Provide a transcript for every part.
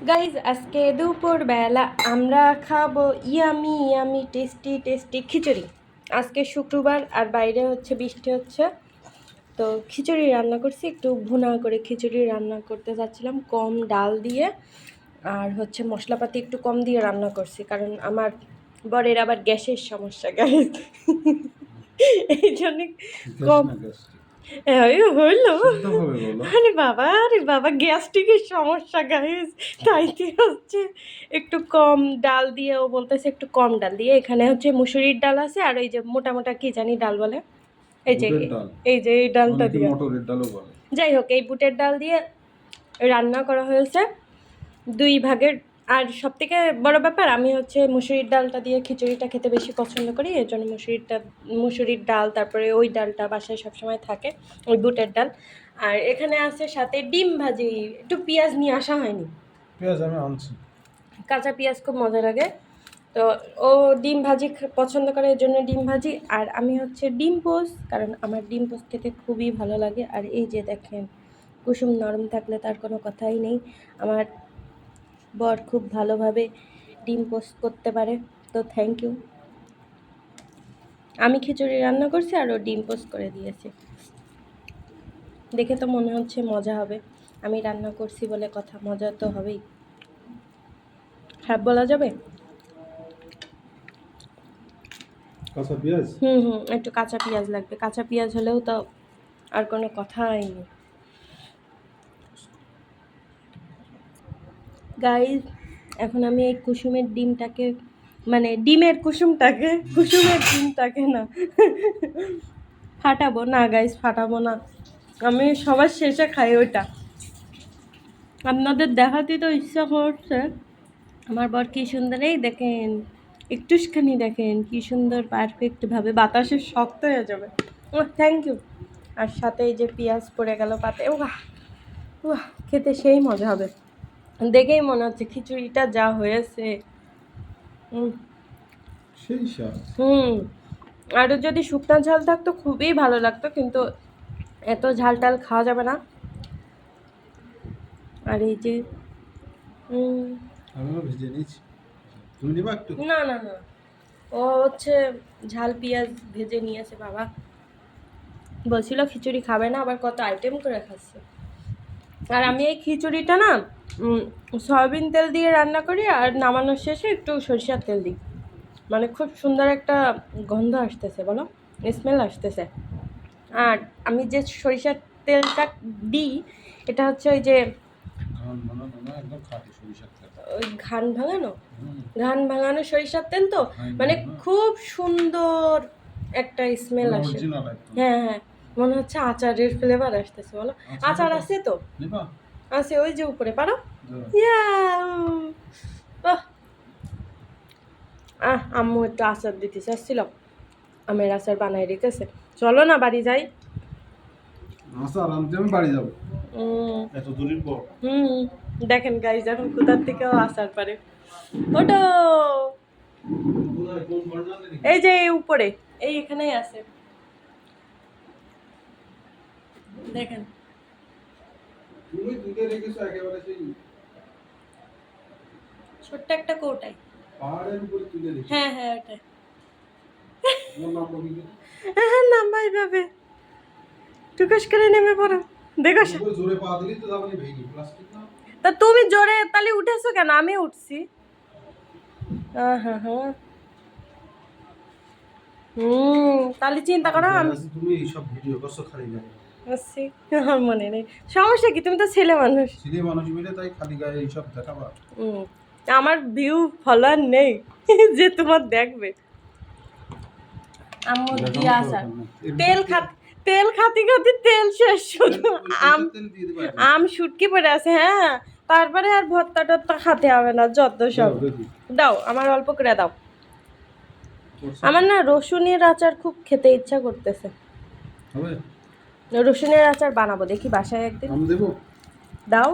Guys আজকে দুপুরবেলা আমরা খাব yummy yummy tasty tasty khichdi. আজকে শুক্রবার আর বাইরে হচ্ছে বৃষ্টি হচ্ছে। তো খিচুড়ি রান্না করছি একটু ভুনা করে খিচুড়ি রান্না করতে যাচ্ছিলাম কম ডাল দিয়ে। আর হচ্ছে মশলাপাতি একটু কম দিয়ে রান্না করছি কারণ আমার বরের আবার গ্যাসের সমস্যা গাইজ এই জন্য কম হইল আরে বাবা আরে বাবা গ্যাস্ট্রিকের সমস্যা গাইস তাইতে হচ্ছে একটু কম ডাল দিয়ে ও বলতেছে একটু কম ডাল দিয়ে। এখানে হচ্ছে মুসুরির ডাল আছে আর এই যে মোটা মোটা কি জানি ডাল বলে? এই যে এই যে এই ডালটা দিয়ে। যাই হোক এই বুটের ডাল দিয়ে রান্না করা হয়েছে। দুই ভাগের আর সব থেকে বড় ব্যাপার আমি হচ্ছে মুসুরির ডালটা দিয়ে খিচুড়িটা খেতে বেশি পছন্দ করি এর জন্য মুসুরিরটা মুসুরির ডাল তারপরে ওই ডালটা বাসায় সবসময় থাকে ওই বুটের ডাল। আর এখানে আছে সাথে ডিম ভাজি একটু পেঁয়াজ নিয়ে আসা হয়নি। পেঁয়াজ আমি আনছি। কাঁচা পেঁয়াজ খুব মজা লাগে। তো ও ডিম ভাজি পছন্দ করে এর জন্য ডিম ভাজি। আর আমি হচ্ছে ডিম পোস কারণ আমার ডিম পোস্ট খেতে খুবই ভালো লাগে। আর এই যে দেখেন কুসুম নরম থাকলে তার কোনো কথাই নেই। আমার বর খুব ভালোভাবে ডিম পোস্ট করতে পারে তো থ্যাংক ইউ আমি খিচুড়ি রান্না করছি আর ও ডিম পোস্ট করে দিয়েছে। দেখে তো মনে হচ্ছে মজা হবে। আমি রান্না করছি বলে কথা মজা তো হবেই। হ্যাঁ বলা যাবে? কাঁচা পেঁয়াজ? হুম হুম একটু কাঁচা পেঁয়াজ লাগবে। কাঁচা পেঁয়াজ হলেও তো আর কোনো কথাই নেই। গাইজ এখন আমি এই কুসুমের ডিমটাকে মানে ডিমের কুসুমটাকে, কুসুমের ডিমটাকে না, ফাটাবো না গাইজ ফাটাবো না। আমি সবার শেষে খাই ওইটা। আপনাদের দেখাতে তো ইচ্ছা করছে। আমার বর কি সুন্দর, এই দেখেন, একটুখানি দেখেন, কি সুন্দর পারফেক্টভাবে বাতাসে শক্ত হয়ে যাবে। ও থ্যাংক ইউ আর সাথে এই যে পেঁয়াজ পড়ে গেল পাতে ওহ খেতে সেই মজা হবে। দেখেই মনে হচ্ছে খিচুড়িটা যা হয়েছে। হুম সেই স্বাদ। হুম। আরও যদি শুকনো ঝাল থাকতো খুবই ভালো লাগতো কিন্তু এত ঝাল টাল খাওয়া যাবে না। আর এই যে না না না। ও হচ্ছে ঝাল পেঁয়াজ ভেজে নিয়েছে বাবা। বলছিল খিচুড়ি খাবে না আবার কত আইটেম করে খাচ্ছে। আর আমি এই খিচুড়িটা না সয়াবিন তেল দিয়ে রান্না করি আর নামানোর শেষে একটু সরিষার তেল দিই। মানে খুব সুন্দর একটা গন্ধ আসতেছে বলো? স্মেল আসতেছে। আর আমি যে সরিষার তেলটা দিই এটা হচ্ছে ওই যে ঘান ভাঙানো? ঘান ভাঙানো সরিষার তেল তো? মানে। খুব সুন্দর একটা স্মেল আসে। হ্যাঁ হ্যাঁ। মনে হচ্ছে আচারের ফ্লেভার আসতেছে বলো? আচার আছে তো? আছে ওই যে উপরে পারো ইয়া আহ আম্মু একটু আচার দিতে চাচ্ছিল আমের আচার বানাই রেখেছে চলো না বাড়ি যাই আচার আনতে আমি বাড়ি যাব এত দূরের পর হুম দেখেন গাইজ এখন কোথার থেকেও আচার পারে ওটো? এই যে এই উপরে এই এখানেই আছে দেখেন তুমি দুধে রেখেছো একেবারে সেই ছোট্ট একটা কৌটাই। পাহাড়ের উপরে তুলে রেখেছো। হ্যাঁ হ্যাঁ? হ্যাঁ এইভাবে টুকুস করে নেমে পড়ো। দেখো জোরে পা দিলেই তো যাবে ভেঙে প্লাস্টিক না? তা তুমি জোরে তাহলে উঠেছো কেন? আমি উঠছি। হ্যাঁ হ্যাঁ হ্যাঁ হুম তাহলে চিন্তা করো আমি তুমি সব ভিডিও করছ খালি আসছি আমার মনে নেই। সমস্যা কি? তুমি তো ছেলে মানুষ। ছেলে মানুষ মিলে তাই খালি গায়ে এইসব দেখাবা। আমার ভিউ ফলোয়ার নেই। যে তোমার দেখবে। আম্মু দিয়ে আসার তেল খাত তেল খাতি খাতি তেল শেষ। শুধু আম আম শুটকি পড়ে আছে হ্যাঁ? তারপরে আর ভর্তা টর্তা খাতে হবে না যত সব। দাও আমার অল্প করে দাও। আমার না রসুনের আচার খুব খেতে ইচ্ছা করতেছে। হবে? রসুনের আচার বানাবো দেখি বাসায় একদিন। দাও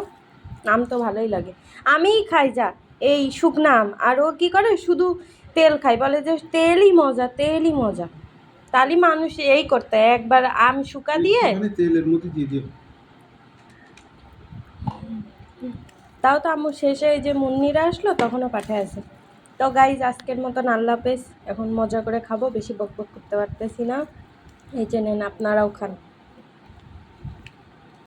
আম তো ভালোই লাগে। আমিই খাই যা এই শুকনা আম আর ও কী করে শুধু তেল খাই বলে যে তেলই মজা তেলই মজা। তাহলে মানুষ এই করতে একবার আম শুকা দিয়ে তেলের মধ্যে দিয়ে দিও। তাও তো আম্মু শেষে এই যে মুন্নিরা আসলো তখনও পাঠায় আছে। তো গাইজ আজকের মতন আল্লাহ হাফেজ। এখন মজা করে খাব বেশি বক বক করতে পারতেছি না। এই যে নেন আপনারাও খান।